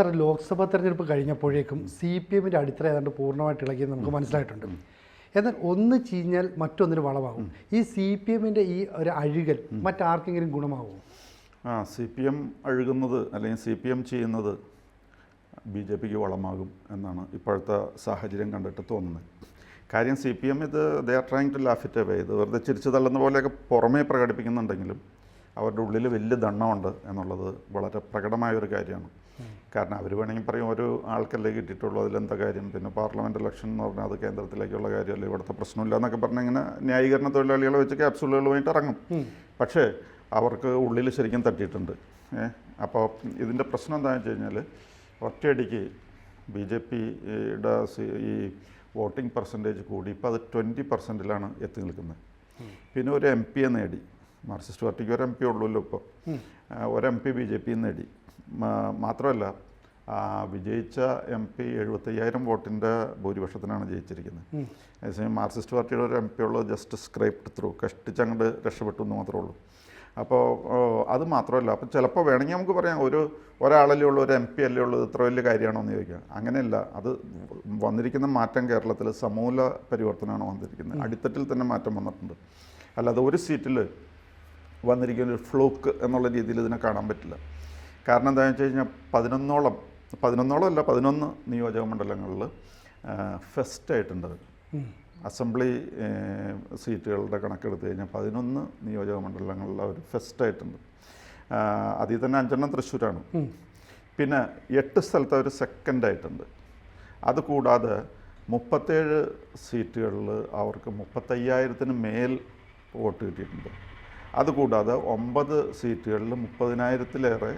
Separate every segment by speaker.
Speaker 1: ഇത്ര ലോക്സഭാ തെരഞ്ഞെടുപ്പ് കഴിഞ്ഞപ്പോഴേക്കും സി പി എമ്മിന്റെ അടിത്തറ ഏതാണ്ട് പൂർണമായിട്ട് ഇളകിയെന്ന് നമുക്ക് മനസ്സിലായിട്ടുണ്ട്. എന്നാൽ ഒന്ന് ചീഞ്ഞാൽ മറ്റൊന്നിന് വളമാകും ഈ സി പി എമ്മിന്റെ ഈ ഒരു അഴുകൽ മറ്റാർക്കെങ്കിലും ഗുണമാകുമോ?
Speaker 2: ആ സി പി എം അഴുകുന്നത് അല്ലെങ്കിൽ സി പി എം ചെയ്യുന്നത് ബി ജെ പിക്ക് വളമാകും എന്നാണ് ഇപ്പോഴത്തെ സാഹചര്യം കണ്ടിട്ട് തോന്നുന്നത്. കാര്യം സി പി എം ഇത് they are trying to laugh it away ഇത് വെറുതെ ചിരിച്ചു തള്ളുന്ന പോലെയൊക്കെ പുറമേ പ്രകടിപ്പിക്കുന്നുണ്ടെങ്കിലും അവരുടെ ഉള്ളിൽ വലിയ ദണ്ണമുണ്ട് എന്നുള്ളത് വളരെ പ്രകടമായ ഒരു കാര്യമാണ്. കാരണം അവർ വേണമെങ്കിൽ പറയും ഒരു ആൾക്കല്ലേ കിട്ടിയിട്ടുള്ളൂ അതിലെന്താ കാര്യം? പിന്നെ പാർലമെന്റ് ഇലക്ഷൻ എന്ന് പറഞ്ഞാൽ അത് കേന്ദ്രത്തിലേക്കുള്ള കാര്യമല്ല? ഇവിടുത്തെ പ്രശ്നമില്ല എന്നൊക്കെ പറഞ്ഞ് ഇങ്ങനെ ന്യായീകരണ തൊഴിലാളികളെ വെച്ച് ക്യാപ്സൂളുകളുമായിട്ട് ഇറങ്ങും. പക്ഷേ അവർക്ക് ഉള്ളിൽ ശരിക്കും തട്ടിയിട്ടുണ്ട്. ഏ അപ്പോൾ ഇതിന്റെ പ്രശ്നം എന്താണെന്ന് വെച്ച് കഴിഞ്ഞാൽ ഒറ്റയടിക്ക് ബി ജെ പിയുടെ ഈ വോട്ടിംഗ് പെർസെന്റേജ് കൂടി ഇപ്പോൾ അത് ട്വന്റി പെർസെന്റിലാണ് എത്തി നിൽക്കുന്നത്. പിന്നെ ഒരു എം പിയെ നേടി. മാർക്സിസ്റ്റ് പാർട്ടിക്ക് ഒരു എം പി ഉള്ളൂല്ലോ ഇപ്പോൾ ഒരു എം പി ബി ജെ പിയും നേടി. മാത്രമല്ല വിജയിച്ച എം പി എഴുപത്തയ്യായിരം വോട്ടിന്റെ ഭൂരിപക്ഷത്തിനാണ് ജയിച്ചിരിക്കുന്നത്. അതേസമയം മാർക്സിസ്റ്റ് പാർട്ടിയുടെ ഒരു എം പി ഉള്ളത് ജസ്റ്റ് സ്ക്രൈപ്ഡ് ത്രൂ കഷ്ടിച്ചങ്ങട് രക്ഷപ്പെട്ടു എന്ന് മാത്രമേ ഉള്ളൂ. അപ്പോൾ അത് മാത്രമല്ല അപ്പോൾ ചിലപ്പോൾ വേണമെങ്കിൽ നമുക്ക് പറയാം ഒരു ഒരാളല്ലേ ഉള്ളൂ ഒരു എം പി അല്ലേ ഉള്ളൂ ഇത്ര വലിയ കാര്യമാണോ എന്ന് ചോദിക്കാം. അങ്ങനെയല്ല അത് വന്നിരിക്കുന്ന മാറ്റം കേരളത്തിൽ സമൂല പരിവർത്തനമാണ് വന്നിരിക്കുന്നത്. അടിത്തട്ടിൽ തന്നെ മാറ്റം വന്നിട്ടുണ്ട്. അല്ലാതെ ഒരു സീറ്റിൽ വന്നിരിക്കുന്ന ഒരു ഫ്ലൂക്ക് എന്നുള്ള രീതിയിൽ ഇതിനെ കാണാൻ പറ്റില്ല. കാരണം എന്താണെന്ന് വെച്ച് കഴിഞ്ഞാൽ പതിനൊന്നോളം പതിനൊന്നോളം അല്ല പതിനൊന്ന് നിയോജക മണ്ഡലങ്ങളിൽ ഫെസ്റ്റായിട്ടുണ്ടത് അസംബ്ലി സീറ്റുകളുടെ കണക്കെടുത്ത് കഴിഞ്ഞാൽ പതിനൊന്ന് നിയോജക മണ്ഡലങ്ങളിൽ അവർ ഫെസ്റ്റായിട്ടുണ്ട്. അതിൽ തന്നെ അഞ്ചെണ്ണം തൃശ്ശൂരാണ്. പിന്നെ എട്ട് സ്ഥലത്ത് അവർ സെക്കൻഡ് ആയിട്ടുണ്ട് അതുകൂടാതെ മുപ്പത്തേഴ് സീറ്റുകളിൽ അവർക്ക് മുപ്പത്തയ്യായിരത്തിന് മേൽ വോട്ട് കിട്ടിയിട്ടുണ്ട്. അതുകൂടാതെ ഒമ്പത് സീറ്റുകളിൽ മുപ്പതിനായിരത്തിലേറെ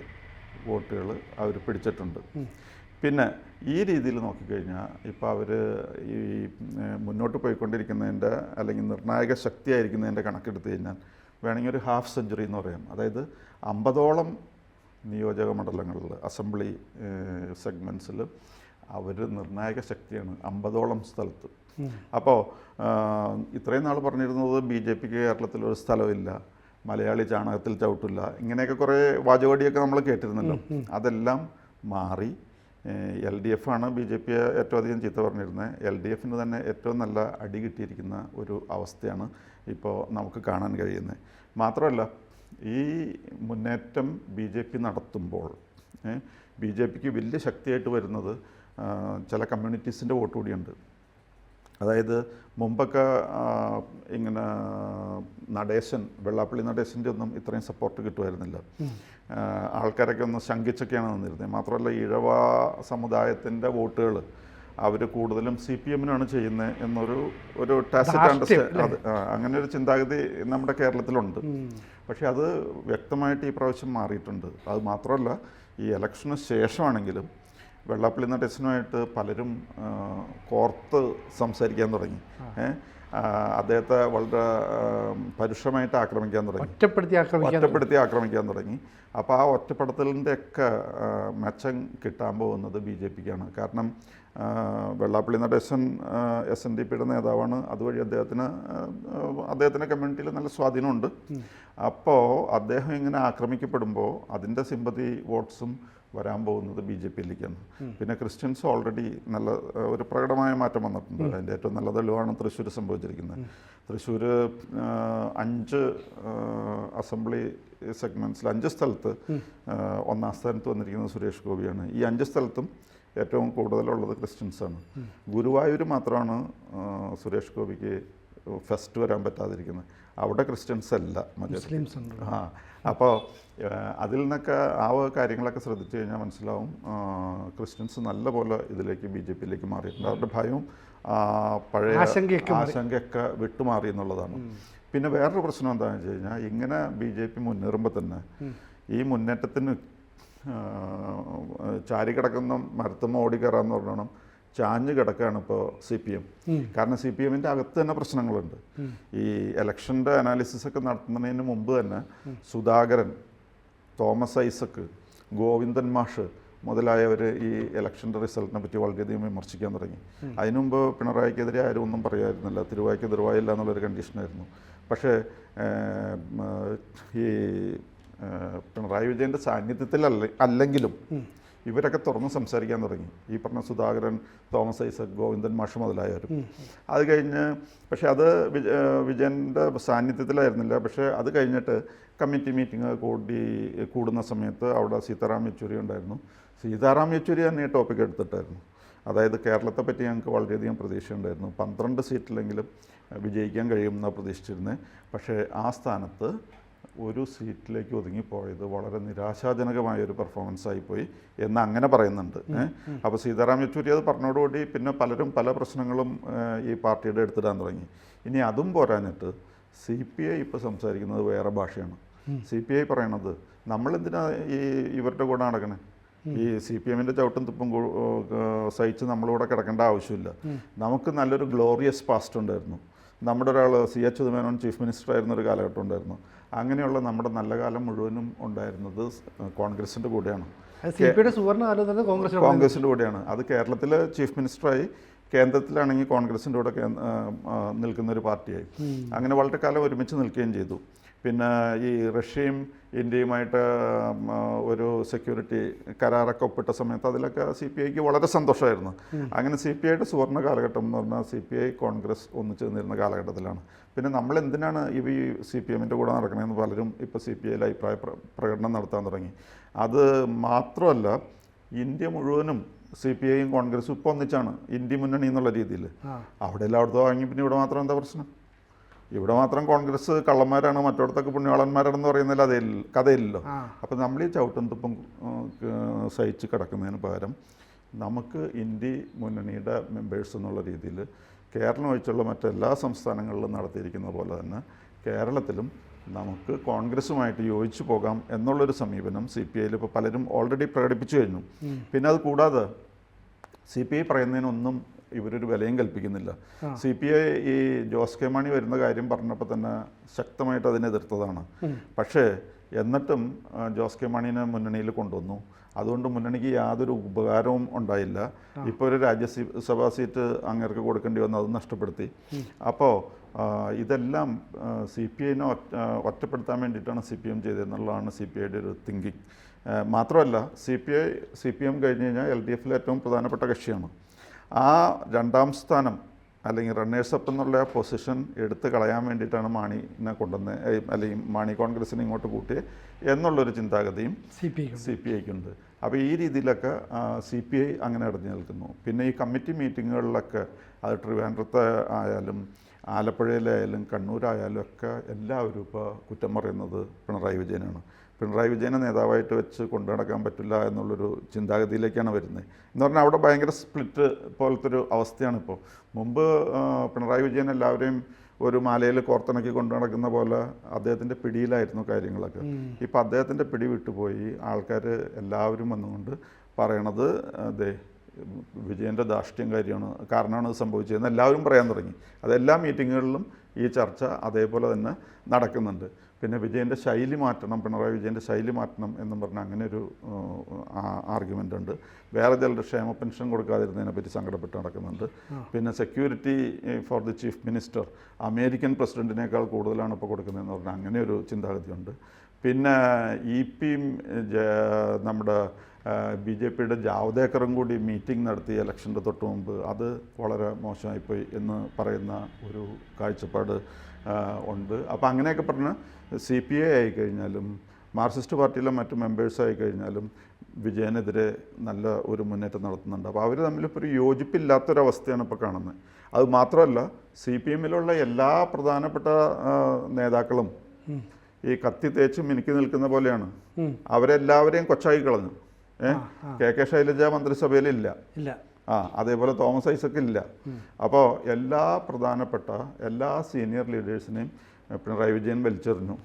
Speaker 2: വോട്ടുകൾ അവർ പിടിച്ചിട്ടുണ്ട്. പിന്നെ ഈ രീതിയിൽ നോക്കിക്കഴിഞ്ഞാൽ ഇപ്പോൾ അവർ ഈ മുന്നോട്ട് പോയിക്കൊണ്ടിരിക്കുന്നതിന്റെ അല്ലെങ്കിൽ നിർണായക ശക്തിയായിരിക്കുന്നതിന്റെ കണക്കെടുത്ത് കഴിഞ്ഞാൽ വേണമെങ്കിൽ ഒരു ഹാഫ് സെഞ്ചുറി എന്ന് പറയാം. അതായത് അമ്പതോളം നിയോജക മണ്ഡലങ്ങളിൽ അസംബ്ലി സെഗ്മെൻസിൽ അവർ നിർണായക ശക്തിയാണ് അമ്പതോളം സ്ഥലത്ത്. അപ്പോൾ ഇത്രയും നാൾ പറഞ്ഞിരുന്നത് ബി ജെ പിക്ക് കേരളത്തിൽ ഒരു സ്ഥലമില്ല. മലയാളി ചാണകത്തിൽ ചവിട്ടില്ല. ഇങ്ങനെയൊക്കെ കുറേ വാചകടിയൊക്കെ നമ്മൾ കേട്ടിരുന്നല്ലോ. അതെല്ലാം മാറി. എൽ ഡി എഫ് ആണ് ബി ജെ പിയെ ഏറ്റവും അധികം ചീത്ത പറഞ്ഞിരുന്നത് എൽ ഡി എഫിന് തന്നെ ഏറ്റവും നല്ല അടി കിട്ടിയിരിക്കുന്ന ഒരു അവസ്ഥയാണ് ഇപ്പോൾ നമുക്ക് കാണാൻ കഴിയുന്നത് മാത്രമല്ല ഈ മുന്നേറ്റം ബി ജെ പി നടത്തുമ്പോൾ ബി ജെ പിക്ക് വലിയ ശക്തിയായിട്ട് വരുന്നത് ചില കമ്മ്യൂണിറ്റീസിന്റെ വോട്ട് കൂടിയുണ്ട് അതായത് മുമ്പൊക്കെ ഇങ്ങനെ നടേശൻ വെള്ളാപ്പള്ളി നടേശന്റെ ഒന്നും ഇത്രയും സപ്പോർട്ട് കിട്ടുമായിരുന്നില്ല. ആൾക്കാരൊക്കെ ഒന്ന് ശങ്കിച്ചൊക്കെയാണ് നിന്നിരുന്നത്. മാത്രമല്ല ഇഴവ സമുദായത്തിന്റെ വോട്ടുകൾ അവർ കൂടുതലും സി പി എമ്മിനാണ് ചെയ്യുന്നത് എന്നൊരു ഒരു ടാസിറ്റ് അണ്ടർസ്റ്റാൻഡ് അത് അങ്ങനെ ഒരു ചിന്താഗതി നമ്മുടെ കേരളത്തിലുണ്ട്. പക്ഷേ അത് വ്യക്തമായിട്ട് ഈ പ്രാവശ്യം മാറിയിട്ടുണ്ട്. അത് മാത്രമല്ല ഈ ഇലക്ഷന് ശേഷമാണെങ്കിലും വെള്ളാപ്പള്ളി നടേശനുമായിട്ട് പലരും കോർത്ത് സംസാരിക്കാൻ തുടങ്ങി. അദ്ദേഹത്തെ വളരെ പരുഷമായിട്ട് ആക്രമിക്കാൻ തുടങ്ങി.
Speaker 1: ഒറ്റപ്പെടുത്തി ആക്രമിക്കാൻ
Speaker 2: ഒറ്റപ്പെടുത്തി ആക്രമിക്കാൻ തുടങ്ങി. അപ്പോൾ ആ ഒറ്റപ്പെടുത്തലിന്റെ ഒക്കെ മെച്ചം കിട്ടാൻ പോകുന്നത് ബി ജെ പിക്കാണ്. കാരണം Vellappally Natesan S N D പിയുടെ നേതാവാണ്. അതുവഴി അദ്ദേഹത്തിന് അദ്ദേഹത്തിന്റെ കമ്മ്യൂണിറ്റിയിൽ നല്ല സ്വാധീനമുണ്ട്. അപ്പോൾ അദ്ദേഹം ഇങ്ങനെ ആക്രമിക്കപ്പെടുമ്പോൾ അതിന്റെ സിമ്പതി വോട്ട്സും വരാൻ പോകുന്നത് ബി ജെ പിയിലേക്കാണ്. പിന്നെ ക്രിസ്ത്യൻസ് ഓൾറെഡി നല്ല ഒരു പ്രകടമായ മാറ്റം വന്നിട്ടുണ്ട്. അതിന്റെ ഏറ്റവും നല്ല തെളിവാണ് തൃശ്ശൂർ സംഭവിച്ചിരിക്കുന്നത്. തൃശ്ശൂർ അഞ്ച് അസംബ്ലി സെഗ്മെന്റ്സിൽ അഞ്ച് സ്ഥലത്ത് ഒന്നാം സ്ഥാനത്ത് വന്നിരിക്കുന്നത് സുരേഷ് ഗോപിയാണ്. ഈ അഞ്ച് സ്ഥലത്തും ഏറ്റവും കൂടുതലുള്ളത് ക്രിസ്ത്യൻസാണ്. ഗുരുവായൂർ മാത്രമാണ് സുരേഷ് ഗോപിക്ക് ഫസ്റ്റ് വരാൻ പറ്റാതിരിക്കുന്നത്. അവിടെ ക്രിസ്ത്യൻസ് അല്ല
Speaker 1: മുസ്ലിംസ്
Speaker 2: ആ അപ്പോൾ അതിൽ നിന്നൊക്കെ ആ കാര്യങ്ങളൊക്കെ ശ്രദ്ധിച്ചു കഴിഞ്ഞാൽ മനസ്സിലാവും ക്രിസ്ത്യൻസ് നല്ല പോലെ ഇതിലേക്ക് ബി ജെ പിയിലേക്ക് മാറിയിട്ടുണ്ട്. അവരുടെ ഭയവും പഴയ
Speaker 1: ആശങ്കയൊക്കെ മാറി.
Speaker 2: വിട്ടുമാറി എന്നുള്ളതാണ്. പിന്നെ വേറൊരു പ്രശ്നം എന്താണെന്ന് വെച്ച് കഴിഞ്ഞാൽ ഇങ്ങനെ ബി ജെ പി മുന്നേറുമ്പോൾ തന്നെ ഈ മുന്നേറ്റത്തിന് ചാരി കിടക്കുന്ന മരത്തുമ്മ ഓടിക്കയറാന്ന് പറഞ്ഞോണം. ചാഞ്ഞ് കിടക്കുകയാണ് ഇപ്പോൾ സി പി എം കാരണം സി പി എമ്മിന്റെ അകത്ത് തന്നെ പ്രശ്നങ്ങളുണ്ട്. ഈ ഇലക്ഷന്റെ അനാലിസിസ് ഒക്കെ നടത്തുന്നതിന് മുമ്പ് തന്നെ സുധാകരൻ തോമസ് ഐസക്ക് ഗോവിന്ദൻ മാഷ് മുതലായവർ ഈ ഇലക്ഷന്റെ റിസൾട്ടിനെ പറ്റി വളരെയധികം വിമർശിക്കാൻ തുടങ്ങി. അതിനുമുമ്പ് പിണറായിക്കെതിരെ ആരും ഒന്നും പറയായിരുന്നില്ല തിരുവായ്ക്ക് തിരുവായില്ല എന്നുള്ളൊരു കണ്ടീഷനായിരുന്നു. പക്ഷേ ഈ പിണറായി വിജയന്റെ സാന്നിധ്യത്തിലല്ല അല്ലെങ്കിലും ഇവരൊക്കെ തുറന്ന് സംസാരിക്കാൻ തുടങ്ങി. ഈ പറഞ്ഞ സുധാകരൻ തോമസ് ഐസക് ഗോവിന്ദൻ മാഷ് മുതലായവരും. അത് കഴിഞ്ഞ് പക്ഷേ അത് വിജ വിജയന്റെ സാന്നിധ്യത്തിലായിരുന്നില്ല. പക്ഷേ അത് കഴിഞ്ഞിട്ട് കമ്മിറ്റി മീറ്റിംഗ് കൂടി കൂടുന്ന സമയത്ത് അവിടെ സീതാറാം യെച്ചൂരി ഉണ്ടായിരുന്നു. സീതാറാം യെച്ചൂരി തന്നെ ഈ ടോപ്പിക് എടുത്തിട്ടായിരുന്നു. അതായത് കേരളത്തെ പറ്റി ഞങ്ങൾക്ക് വളരെയധികം പ്രതീക്ഷയുണ്ടായിരുന്നു. പന്ത്രണ്ട് സീറ്റിലെങ്കിലും വിജയിക്കാൻ കഴിയുമെന്നാണ് പ്രതീക്ഷിച്ചിരുന്നത്. പക്ഷേ ആ സ്ഥാനത്ത് ഒരു സീറ്റിലേക്ക് ഒതുങ്ങിപ്പോയത് വളരെ നിരാശാജനകമായ ഒരു പെർഫോമൻസ് ആയിപ്പോയി എന്ന് അങ്ങനെ പറയുന്നുണ്ട് അപ്പോൾ സീതാറാം യെച്ചൂരി അത് പറഞ്ഞോടുകൂടി പിന്നെ പലരും പല പ്രശ്നങ്ങളും ഈ പാർട്ടിയുടെ എടുത്തിടാൻ തുടങ്ങി. ഇനി അതും പോരാഞ്ഞിട്ട് സി പി ഐ ഇപ്പോൾ സംസാരിക്കുന്നത് വേറെ ഭാഷയാണ്. സി പി ഐ പറയണത് നമ്മളെന്തിനാ ഈ ഇവരുടെ കൂടെ നടക്കണേ? ഈ സി പി എമ്മിന്റെ ചവിട്ടും തുപ്പും സഹിച്ച് നമ്മളിവിടെ കിടക്കേണ്ട ആവശ്യമില്ല. നമുക്ക് നല്ലൊരു ഗ്ലോറിയസ് പാസ്റ്റ് ഉണ്ടായിരുന്നു. നമ്മുടെ ഒരാൾ സി എച്ച് ഉദമേനോൻ ചീഫ് മിനിസ്റ്റർ ആയിരുന്ന ഒരു കാലഘട്ടം ഉണ്ടായിരുന്നു. അങ്ങനെയുള്ള നമ്മുടെ നല്ല കാലം മുഴുവനും ഉണ്ടായിരുന്നത് കോൺഗ്രസിന്റെ കൂടെയാണ്. കോൺഗ്രസിന്റെ കൂടെയാണ്. അത് കേരളത്തിലെ ചീഫ് മിനിസ്റ്ററായി കേന്ദ്രത്തിലാണെങ്കിൽ കോൺഗ്രസിന്റെ കൂടെ നിൽക്കുന്ന ഒരു പാർട്ടിയായി. അങ്ങനെ വളരെ കാലം ഒരുമിച്ച് നിൽക്കുകയും ചെയ്തു. പിന്നെ ഈ റഷ്യയും ഇന്ത്യയുമായിട്ട് ഒരു സെക്യൂരിറ്റി കരാറൊക്കെ ഒപ്പിട്ട സമയത്ത് അതിലൊക്കെ സി പി ഐക്ക് വളരെ സന്തോഷമായിരുന്നു. അങ്ങനെ സി പി ഐയുടെ സുവർണ കാലഘട്ടം എന്ന് പറഞ്ഞാൽ സി പി ഐ കോൺഗ്രസ് ഒന്നിച്ചു നിന്നിരുന്ന കാലഘട്ടത്തിലാണ്. പിന്നെ നമ്മൾ എന്തിനാണ് ഇവ ഈ സി പി എമ്മിന്റെ കൂടെ നടക്കണമെന്ന് പലരും ഇപ്പോൾ സി പി ഐയിൽ അഭിപ്രായ പ്രകടനം നടത്താൻ തുടങ്ങി. അത് മാത്രമല്ല ഇന്ത്യ മുഴുവനും സി പി ഐയും കോൺഗ്രസും ഇപ്പോൾ ഒന്നിച്ചാണ്. ഇന്ത്യ മുന്നണി എന്നുള്ള രീതിയിൽ
Speaker 1: അവിടെ
Speaker 2: അവിടെ എല്ലായിടത്തും വാങ്ങി പിന്നെ ഇവിടെ മാത്രം എന്താ പ്രശ്നം? ഇവിടെ മാത്രം കോൺഗ്രസ് കള്ളന്മാരാണ് മറ്റോടത്തൊക്കെ പുണ്യവാളന്മാരാണെന്ന് പറയുന്നതിൽ അതേ കഥയില്ലല്ലോ. അപ്പം നമ്മൾ ഈ ചവിട്ടും തുപ്പും സഹിച്ച് കിടക്കുന്നതിന് പകരം നമുക്ക് ഇന്ത്യ മുന്നണിയുടെ മെമ്പേഴ്സ് എന്നുള്ള രീതിയിൽ കേരളം ഒഴിച്ചുള്ള മറ്റെല്ലാ സംസ്ഥാനങ്ങളിലും നടത്തിയിരിക്കുന്ന പോലെ തന്നെ കേരളത്തിലും നമുക്ക് കോൺഗ്രസുമായിട്ട് യോജിച്ചു പോകാം എന്നുള്ളൊരു സമീപനം സി പി ഐയിൽ ഇപ്പോൾ പലരും ഓൾറെഡി പ്രകടിപ്പിച്ചു കഴിഞ്ഞു. പിന്നെ അത് കൂടാതെ സി പി ഐ പറയുന്നതിനൊന്നും ഇവരൊരു വിലയും കൽപ്പിക്കുന്നില്ല. സി പി ഐ ഈ ജോസ് കെ മാണി വരുന്ന കാര്യം പറഞ്ഞപ്പോൾ തന്നെ ശക്തമായിട്ട് അതിനെ എതിർത്തതാണ്. പക്ഷേ എന്നിട്ടും ജോസ് കെ മാണിനെ മുന്നണിയിൽ കൊണ്ടുവന്നു. അതുകൊണ്ട് മുന്നണിക്ക് യാതൊരു ഉപകാരവും ഉണ്ടായില്ല. ഇപ്പോൾ ഒരു രാജ്യസഭാ സീറ്റ് അങ്ങേർക്ക് കൊടുക്കേണ്ടി വന്നു അത് നഷ്ടപ്പെടുത്തി. അപ്പോൾ ഇതെല്ലാം സി പി ഐനെ ഒറ്റപ്പെടുത്താൻ വേണ്ടിയിട്ടാണ് സി പി എം ചെയ്തതെന്നുള്ളതാണ് സി പി ഐയുടെ ഒരു തിങ്കിങ് മാത്രമല്ല C P I C P M കഴിഞ്ഞ് കഴിഞ്ഞാൽ എൽ ഡി എഫിലെ ഏറ്റവും പ്രധാനപ്പെട്ട കക്ഷിയാണ്. ആ രണ്ടാം സ്ഥാനം അല്ലെങ്കിൽ റണ്ണേഴ്സ് അപ്പ് എന്നുള്ള പൊസിഷൻ എടുത്ത് കളയാൻ വേണ്ടിയിട്ടാണ് മാണിനെ കൊണ്ടുവന്ന് അല്ലെങ്കിൽ മാണി കോൺഗ്രസിനെ ഇങ്ങോട്ട് കൂട്ടിയത് എന്നുള്ളൊരു ചിന്താഗതിയും
Speaker 1: സി പി
Speaker 2: സി പി ഐക്കുണ്ട് അപ്പോൾ ഈ രീതിയിലൊക്കെ സി പി ഐ അങ്ങനെ അടഞ്ഞു നിൽക്കുന്നു. പിന്നെ ഈ കമ്മിറ്റി മീറ്റിങ്ങുകളിലൊക്കെ അത് ട്രിവാൻഡ്രത്ത് ആയാലും ആലപ്പുഴയിലായാലും കണ്ണൂരായാലും ഒക്കെ എല്ലാവരും ഇപ്പോൾ കുറ്റം പറയുന്നത് പിണറായി വിജയനാണ്. പിണറായി വിജയനെ നേതാവായിട്ട് വെച്ച് കൊണ്ടു നടക്കാൻ പറ്റില്ല എന്നുള്ളൊരു ചിന്താഗതിയിലേക്കാണ് വരുന്നത്. എന്ന് പറഞ്ഞാൽ അവിടെ ഭയങ്കര സ്പ്ലിറ്റ് പോലത്തെ ഒരു അവസ്ഥയാണ് ഇപ്പോൾ. മുമ്പ് പിണറായി വിജയൻ എല്ലാവരെയും ഒരു മാലയിൽ കോർത്തിണക്കി കൊണ്ടു നടക്കുന്ന പോലെ അദ്ദേഹത്തിന്റെ പിടിയിലായിരുന്നു കാര്യങ്ങളൊക്കെ. ഇപ്പം അദ്ദേഹത്തിന്റെ പിടി വിട്ടുപോയി. ആൾക്കാർ എല്ലാവരും വന്നുകൊണ്ട് പറയണത് അതെ വിജയന്റെ ധാർഷ്ട്യം കാര്യമാണ് കാരണമാണ് ഇത് സംഭവിച്ചതെന്ന് എല്ലാവരും പറയാൻ തുടങ്ങി. അതെല്ലാ മീറ്റിങ്ങുകളിലും ഈ ചർച്ച അതേപോലെ തന്നെ നടക്കുന്നുണ്ട്. പിന്നെ വിജയന്റെ ശൈലി മാറ്റണം പിണറായി വിജയന്റെ ശൈലി മാറ്റണം എന്നും പറഞ്ഞ അങ്ങനെ ഒരു ആർഗ്യുമെന്റ് ഉണ്ട്. വേറെ ചിലർ ക്ഷേമ പെൻഷൻ കൊടുക്കാതിരുന്നതിനെ പറ്റി സങ്കടപ്പെട്ട് നടക്കുന്നുണ്ട്. പിന്നെ security for the chief minister American പ്രസിഡന്റിനേക്കാൾ കൂടുതലാണ് ഇപ്പോൾ കൊടുക്കുന്നതെന്ന് പറഞ്ഞാൽ അങ്ങനെ ഒരു ചിന്താഗതിയുണ്ട്. പിന്നെ ഇ പിയും നമ്മുടെ ബി ജെ പിയുടെ ജാവ്ദേക്കറും കൂടി മീറ്റിംഗ് നടത്തി ഇലക്ഷന്റെ തൊട്ട് മുമ്പ് അത് വളരെ മോശമായിപ്പോയി എന്ന് പറയുന്ന ഒരു കാഴ്ചപ്പാട് ഉണ്ട്. അപ്പോൾ അങ്ങനെയൊക്കെ പറഞ്ഞ് സി പി ഐ ആയിക്കഴിഞ്ഞാലും മാർക്സിസ്റ്റ് പാർട്ടിയിലെ മറ്റ് മെമ്പേഴ്സ് ആയിക്കഴിഞ്ഞാലും വിജയനെതിരെ നല്ല ഒരു മുന്നേറ്റം നടത്തുന്നുണ്ട്. അപ്പോൾ അവർ തമ്മിലിപ്പോൾ ഒരു യോജിപ്പില്ലാത്തൊരവസ്ഥയാണ് ഇപ്പോൾ കാണുന്നത്. അത് മാത്രമല്ല സി പി എമ്മിലുള്ള എല്ലാ പ്രധാനപ്പെട്ട നേതാക്കളും ഈ കത്തി തേച്ച് മിനുക്കി നിൽക്കുന്ന പോലെയാണ്. അവരെല്ലാവരെയും കൊച്ചാക്കി കളഞ്ഞു. ഏഹ് കെ കെ ശൈലജ മന്ത്രിസഭയിലില്ല. ആ അതേപോലെ തോമസ് ഐസക്ക് ഇല്ല. അപ്പോൾ എല്ലാ പ്രധാനപ്പെട്ട എല്ലാ സീനിയർ ലീഡേഴ്സിനെയും പിണറായി വിജയൻ വലിച്ചെറിഞ്ഞു.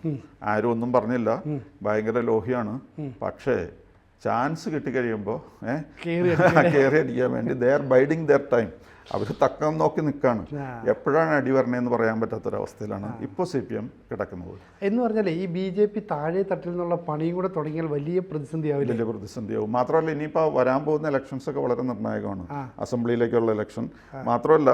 Speaker 2: ആരും ഒന്നും പറഞ്ഞില്ല. ഭയങ്കര ലോഹിയാണ്. പക്ഷേ ചാൻസ് കിട്ടിക്കഴിയുമ്പോൾ ഏഹ് കയറി അടിക്കാൻ. വേണ്ടി they are biding their time അവർ തക്കം നോക്കി നിൽക്കുകയാണ് എപ്പോഴാണ് അടി വരണേന്ന് പറയാൻ പറ്റാത്തൊരവസ്ഥയിലാണ് ഇപ്പോൾ സി പി എം കിടക്കുന്നത്.
Speaker 1: എന്ന് പറഞ്ഞാൽ ഈ ബി ജെ പി താഴെ തട്ടിൽ നിന്നുള്ള പണിയും കൂടെ തുടങ്ങിയാൽ വലിയ പ്രതിസന്ധി ആവില്ല?
Speaker 2: വലിയ പ്രതിസന്ധിയാവും. മാത്രമല്ല ഇനിയിപ്പോൾ വരാൻ പോകുന്ന ഇലക്ഷൻസ് ഒക്കെ വളരെ നിർണായകമാണ്. അസംബ്ലിയിലേക്കുള്ള ഇലക്ഷൻ മാത്രമല്ല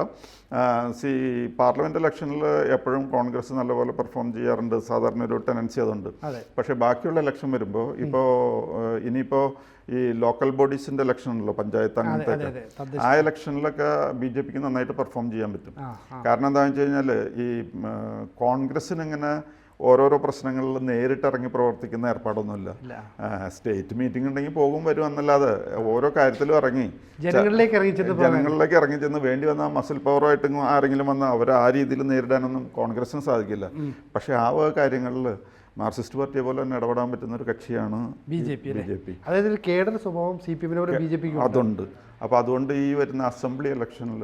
Speaker 2: സി പാർലമെന്റ് ഇലക്ഷനിൽ എപ്പോഴും കോൺഗ്രസ് നല്ലപോലെ പെർഫോം ചെയ്യാറുണ്ട്. സാധാരണ ഒരു ടെൻഡൻസി അതുണ്ട്.
Speaker 1: അതെ.
Speaker 2: പക്ഷേ ബാക്കിയുള്ള ഇലക്ഷൻ വരുമ്പോൾ ഇപ്പോൾ ഇനിയിപ്പോൾ ഈ ലോക്കൽ ബോഡീസിന്റെ ഇലക്ഷൻ ഉണ്ടല്ലോ പഞ്ചായത്ത് അങ്ങനത്തെ ആ ഇലക്ഷനിലൊക്കെ ബി ജെ പിക്ക് നന്നായിട്ട് പെർഫോം ചെയ്യാൻ പറ്റും. കാരണം എന്താണെന്ന് വെച്ച് കഴിഞ്ഞാൽ ഈ കോൺഗ്രസ്സിന് ഇങ്ങനെ ഓരോരോ പ്രശ്നങ്ങളിൽ നേരിട്ട് ഇറങ്ങി പ്രവർത്തിക്കുന്ന ഏർപ്പാടൊന്നുമില്ല. സ്റ്റേറ്റ് മീറ്റിംഗ് ഉണ്ടെങ്കിൽ പോകും വരും എന്നല്ലാതെ ഓരോ കാര്യത്തിലും ഇറങ്ങി.
Speaker 1: ജനങ്ങളിലേക്ക്
Speaker 2: ജനങ്ങളിലേക്ക് ഇറങ്ങി ചെന്ന് വേണ്ടി വന്ന മസിൽ പവറായിട്ട് ആരെങ്കിലും വന്ന അവർ ആ രീതിയിൽ നേരിടാനൊന്നും കോൺഗ്രസിന് സാധിക്കില്ല. പക്ഷേ ആ കാര്യങ്ങളിൽ മാർക്സിസ്റ്റ് പാർട്ടിയെ പോലെ തന്നെ ഇടപെടാൻ പറ്റുന്ന ഒരു കക്ഷിയാണ്
Speaker 1: B J P
Speaker 2: B J P.
Speaker 1: അതായത് ഒരു കേഡർ സ്വഭാവം സി പി എമ്മിനോട് ബി ജെ പിക്ക്
Speaker 2: അതുണ്ട്. അപ്പോൾ അതുകൊണ്ട് ഈ വരുന്ന അസംബ്ലി ഇലക്ഷനിൽ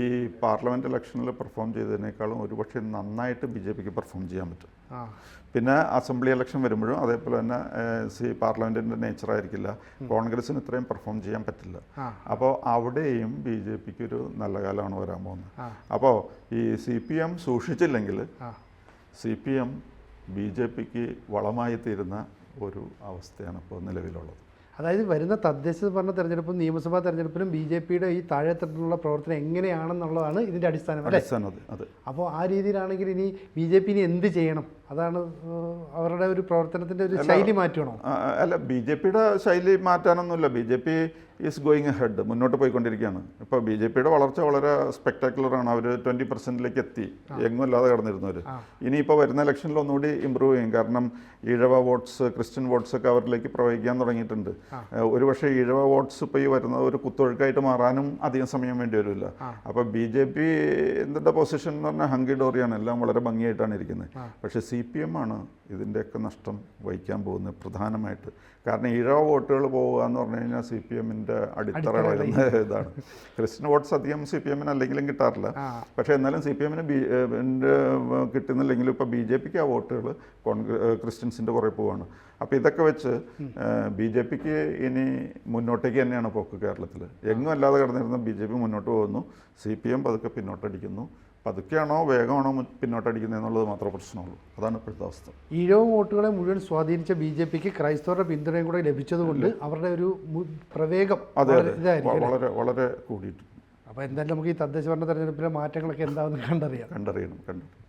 Speaker 2: ഈ പാർലമെന്റ് ഇലക്ഷനിൽ പെർഫോം ചെയ്തതിനേക്കാളും ഒരുപക്ഷെ നന്നായിട്ട് ബി ജെ പിക്ക് പെർഫോം ചെയ്യാൻ പറ്റും. പിന്നെ അസംബ്ലി ഇലക്ഷൻ വരുമ്പോഴും അതേപോലെ തന്നെ സി പാർലമെന്റിന്റെ നേച്ചർ ആയിരിക്കില്ല. കോൺഗ്രസിന് ഇത്രയും പെർഫോം ചെയ്യാൻ പറ്റില്ല. അപ്പോൾ അവിടെയും ബി ജെ പിക്ക് ഒരു നല്ല കാലമാണ് വരാൻ പോകുന്നത്. അപ്പോൾ ഈ C P M സൂക്ഷിച്ചില്ലെങ്കിൽ C P M B J പിക്ക് വളമായി തീരുന്ന ഒരു അവസ്ഥയാണ് ഇപ്പോൾ നിലവിലുള്ളത്.
Speaker 1: അതായത് വരുന്ന തദ്ദേശ ഭരണ തെരഞ്ഞെടുപ്പും നിയമസഭാ തെരഞ്ഞെടുപ്പിലും ബി ജെ പിയുടെ ഈ താഴെത്തട്ടിലുള്ള പ്രവർത്തനം എങ്ങനെയാണെന്നുള്ളതാണ് ഇതിന്റെ അടിസ്ഥാനം
Speaker 2: അടിസ്ഥാനം അത് അതെ.
Speaker 1: അപ്പോൾ ആ രീതിയിലാണെങ്കിൽ ഇനി ബി ജെ പി ഇനി എന്ത് ചെയ്യണം? അതാണ് അവരുടെ ഒരു പ്രവർത്തനത്തിന്റെ ഒരു ശൈലി മാറ്റണോ
Speaker 2: അല്ല ബി ജെ പിയുടെ ശൈലി മാറ്റാനൊന്നുമില്ല. B J P is going ahead മുന്നോട്ട് പോയിക്കൊണ്ടിരിക്കുകയാണ്. ഇപ്പോൾ ബി ജെ പിയുടെ വളർച്ച വളരെ സ്പെക്ടാക്കുലർ ആണ്. അവർ ട്വന്റി പെർസെന്റിലേക്ക് എത്തി. എങ്ങും അല്ലാതെ കടന്നിരുന്നവർ. ഇനിയിപ്പോൾ വരുന്ന ഇലക്ഷനിൽ ഒന്നുകൂടി ഇമ്പ്രൂവ് ചെയ്യും. കാരണം ഈഴവ വോട്ട്സ് ക്രിസ്ത്യൻ വോട്ട്സ് ഒക്കെ അവരിലേക്ക് പ്രവഹിക്കാൻ തുടങ്ങിയിട്ടുണ്ട്. ഒരു ഒരുപക്ഷെ ഈഴവ വോട്ട്സ് ഇപ്പോൾ ഈ വരുന്നത് ഒരു കുത്തൊഴുക്കായിട്ട് മാറാനും അധികം സമയം വേണ്ടി വരില്ല. അപ്പോൾ ബി ജെ പി എന്തിന്റെ പൊസിഷൻ എന്ന് പറഞ്ഞാൽ ഹങ്കി ഡോറിയാണ്. എല്ലാം വളരെ ഭംഗിയായിട്ടാണ് ഇരിക്കുന്നത്. പക്ഷേ സി പി എം ആണ് ഇതിന്റെയൊക്കെ നഷ്ടം വഹിക്കാൻ പോകുന്നത് പ്രധാനമായിട്ട്. കാരണം ഈഴവ വോട്ടുകൾ പോവുക എന്ന് പറഞ്ഞു കഴിഞ്ഞാൽ സി പി എമ്മിന്റെ അടിത്തറ വരുന്ന ഇതാണ്. ക്രിസ്ത്യൻ വോട്ട്സ് അധികം സി പി എമ്മിന് അല്ലെങ്കിലും കിട്ടാറില്ല. പക്ഷെ എന്നാലും സി പി എമ്മിന് ബി കിട്ടുന്നില്ലെങ്കിലും ഇപ്പോൾ ബി ജെ പിക്ക് ആ വോട്ടുകൾ കോൺഗ്രസ് ക്രിസ്ത്യൻസിന്റെ കുറേ പോവാണ്. അപ്പൊ ഇതൊക്കെ വെച്ച് ബി ജെ പിക്ക് ഇനി മുന്നോട്ടേക്ക് തന്നെയാണ് പോക്ക് കേരളത്തിൽ എങ്ങും അല്ലാതെ കിടന്നിരുന്ന ബി ജെ പി മുന്നോട്ട് പോകുന്നു. സി പി എം പതുക്കെ പിന്നോട്ടടിക്കുന്നു. പതുക്കെയാണോ വേഗമാണോ പിന്നോട്ടടിക്കുന്നത് എന്നുള്ളത് മാത്രമേ പ്രശ്നമുള്ളൂ. അതാണ് ഇപ്പോഴത്തെ അവസ്ഥ.
Speaker 1: ഈഴവ വോട്ടുകളെ മുഴുവൻ സ്വാധീനിച്ച ബി ജെ പിക്ക് ക്രൈസ്തവരുടെ പിന്തുണയും കൂടെ ലഭിച്ചതുകൊണ്ട് അവരുടെ ഒരു പ്രവേഗം
Speaker 2: അതെ
Speaker 1: വളരെ?
Speaker 2: വളരെ കൂടിയിട്ടുണ്ട്.
Speaker 1: അപ്പോൾ എന്തായാലും നമുക്ക് ഈ തദ്ദേശ ഭരണ തെരഞ്ഞെടുപ്പിലെ മാറ്റങ്ങളൊക്കെ എന്താണെന്ന് കണ്ടറിയാം.
Speaker 2: കണ്ടറിയണം കണ്ടറിയണം.